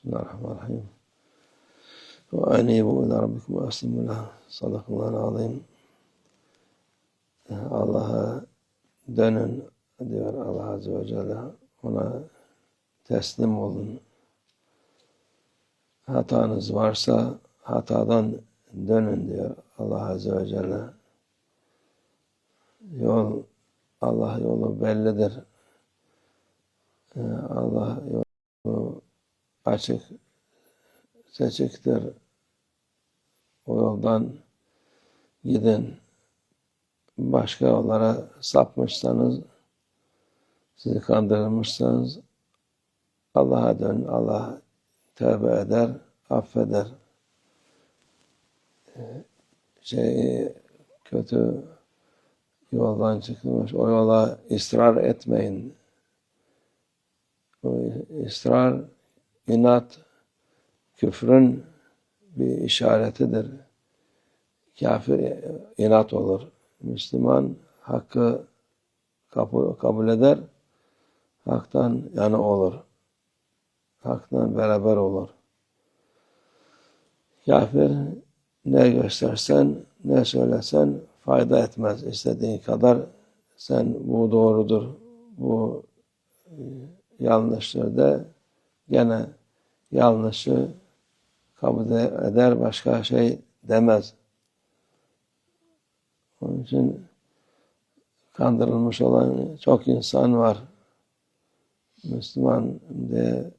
Bismillahirrahmanirrahim. Ve anibu ila rabbikum ve aslimu lah. Sadakallahu azim. Allah'a dönün diyor Allah Azze ve Celle. Ona teslim olun. Hatanız varsa hatadan dönün diyor Allah Azze ve Celle. Yol, Allah yolu bellidir. Allah yolu açık, seçiktir. O yoldan gidin. Başka yollara sapmışsanız, sizi kandırmışsanız Allah'a dön. Allah tövbe eder, affeder. Şey, kötü yoldan çıkmış, o yola ısrar etmeyin. O ısrar, inat, küfrün bir işaretidir. Kafir inat olur. Müslüman hakkı kabul, kabul eder, haktan yana olur. Haktan beraber olur. Kafir ne göstersen, ne söylesen fayda etmez. İstediğin kadar sen bu doğrudur, bu yanlıştır de gene yanlışı kabul eder, başka şey demez. Onun için kandırılmış olan çok insan var. Müslüman diye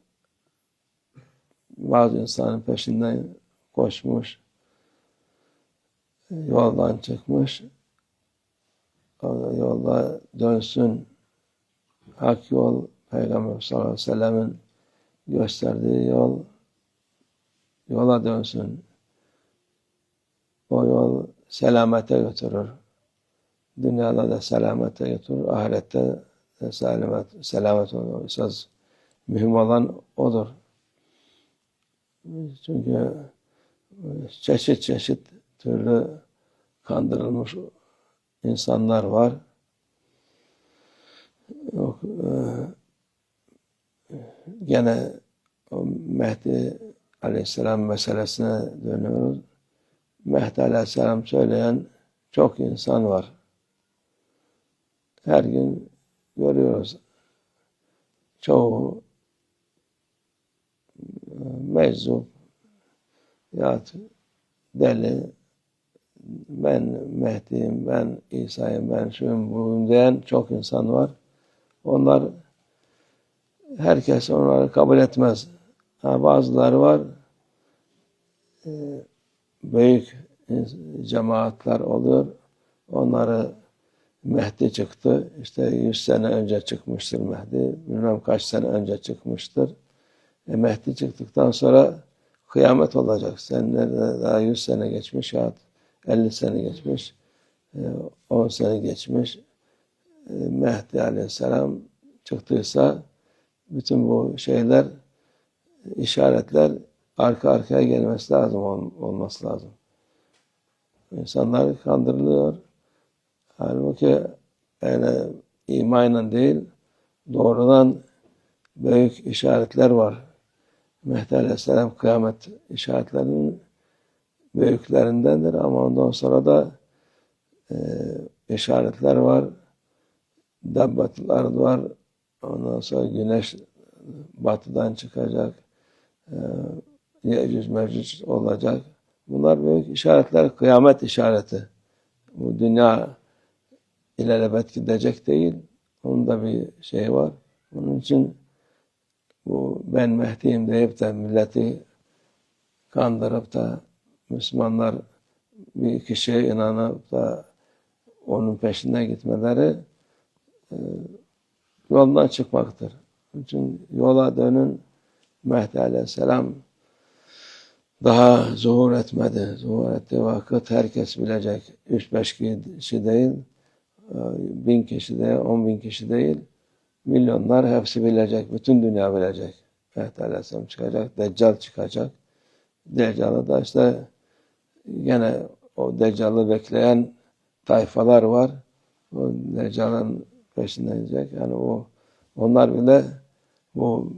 bazı insanın peşinden koşmuş, yoldan çıkmış, yolda dönsün, hak yol, Peygamber sallallahu aleyhi ve sellemin gösterdiği yol, yola dönsün. O yol selamete götürür. Dünyada da selamete götürür, ahirette de selamet, selamet olur. Esas mühim olan odur. Çünkü çeşit çeşit türlü kandırılmış insanlar var. Yok, e, gene Mehdi Aleyhisselam meselesine dönüyoruz. Mehdi Aleyhisselam söyleyen çok insan var. Her gün görüyoruz. Çoğu meczup ya deli ben Mehdi'yim, ben İsa'yım, ben şuyum, buyum diyen çok insan var. Onlar herkes onları kabul etmez. Ha, bazıları var büyük cemaatler oluyor. Onları Mehdi çıktı. İşte 100 sene önce çıkmıştır Mehdi. Bilmem kaç sene önce çıkmıştır. E Mehdi çıktıktan sonra kıyamet olacak. Senlerde daha 100 sene geçmiş ya 50 sene geçmiş. 10 sene geçmiş. E, Mehdi Aleyhisselam çıktıysa bütün bu şeyler, işaretler arka arkaya gelmesi lazım, olması lazım. İnsanlar kandırılıyor. Halbuki öyle imanla değil, doğrudan büyük işaretler var. Mehdi Aleyhisselam kıyamet işaretlerinin büyüklerindendir ama ondan sonra da e, işaretler var. Dabbatlar var. Ondan sonra güneş batıdan çıkacak. Yecüc mevcut olacak. Bunlar büyük işaretler, kıyamet işareti. Bu dünya ilelebet gidecek değil. Onun da bir şey var. Onun için bu ben Mehdi'yim deyip de milleti kandırıp da Müslümanlar bir kişiye inanıp da onun peşinden gitmeleri e, yoldan çıkmaktır. Onun için yola dönün Mehdi Aleyhisselam daha zuhur etmedi. Zuhur ettiği vakit herkes bilecek. Üç beş kişi değil, bin kişi değil, on bin kişi değil. Milyonlar hepsi bilecek. Bütün dünya bilecek. Mehdi Aleyhisselam çıkacak. Deccal çıkacak. Deccal'ı da işte gene o Deccal'ı bekleyen tayfalar var. O Deccal'ın peşinden gidecek. Yani o onlar bile bu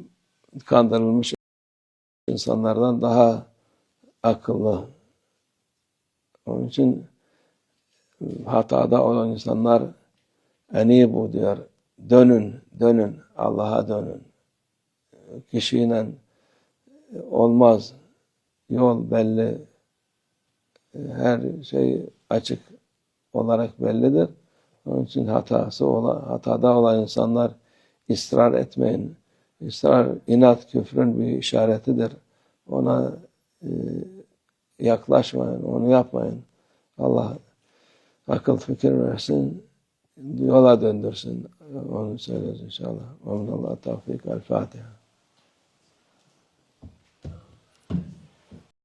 kandırılmış insanlardan daha akıllı. Onun için hatada olan insanlar en bu diyor. Dönün, dönün, Allah'a dönün. Kişiyle olmaz. Yol belli. Her şey açık olarak bellidir. Onun için hatası olan, hatada olan insanlar ısrar etmeyin. İsrar, inat küfrün bir işaretidir. Ona e, yaklaşmayın, onu yapmayın. Allah akıl fikir versin, yola döndürsün. Onu söyleriz inşallah. Amin Allah tevfik. El Fatiha.